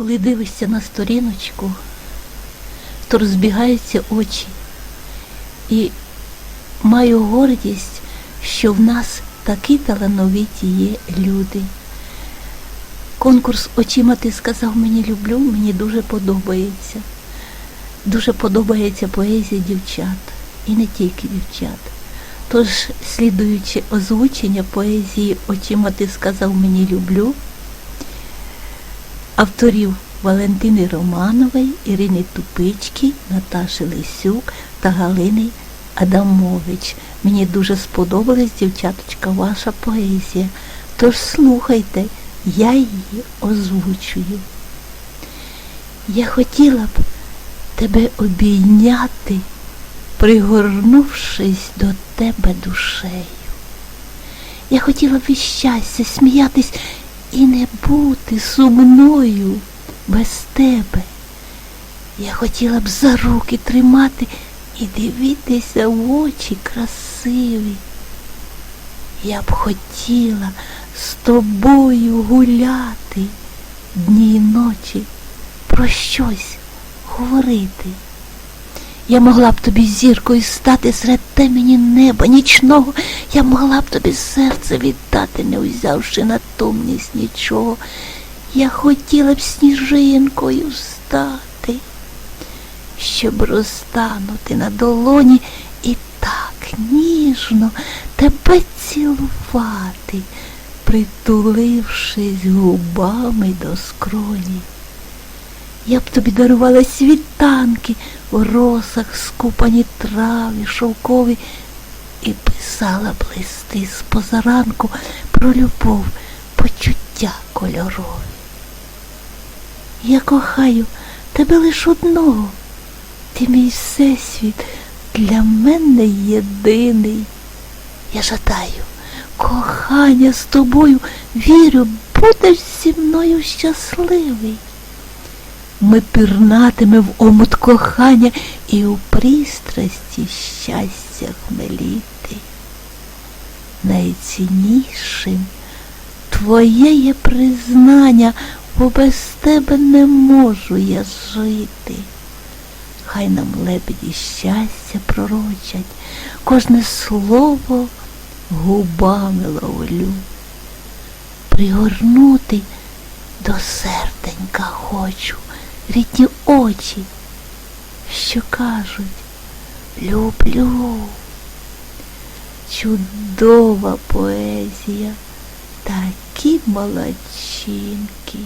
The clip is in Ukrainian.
Коли дивишся на сторіночку, то розбігаються очі. І маю гордість, що в нас такі талановиті є люди. Конкурс очима ти сказав мені люблю, мені дуже подобається. Дуже подобається поезія дівчат. І не тільки дівчат. Тож, слідуючи озвучення поезії Очима ти сказав мені люблю, авторів Валентини Романової, Ірини Тупички, Наташі Лисюк та Галини Адамович. Мені дуже сподобалась, дівчаточка, ваша поезія. Тож слухайте, я її озвучую. Я хотіла б тебе обійняти, пригорнувшись до тебе душею. Я хотіла б від щастя сміятись і не бути сумною без тебе. Я хотіла б за руки тримати і дивитися в очі красиві. Я б хотіла з тобою гуляти дні й ночі, про щось говорити. Я могла б тобі зіркою стати серед темені неба нічного, я могла б тобі серце віддати, не узявши натомність нічого. Я хотіла б сніжинкою стати, щоб розтанути на долоні і так ніжно тебе цілувати, притулившись губами до скроні. Я б тобі дарувала світанки в росах скупані трави, шовкові, і писала б листи з позаранку про любов, почуття кольорові. Я кохаю тебе лиш одного, ти мій всесвіт для мене єдиний. Я жадаю кохання з тобою, вірю, будеш зі мною щасливий. Ми пірнатиме в омут кохання і у пристрасті щастя хмеліти. Найціннішим твоє є признання, бо без тебе не можу я жити. Хай нам лебеді щастя пророчать, кожне слово губами ловлю. Пригорнути до серденька хочу рідні очі, що кажуть люблю. Чудова поезія, такі молодчинки.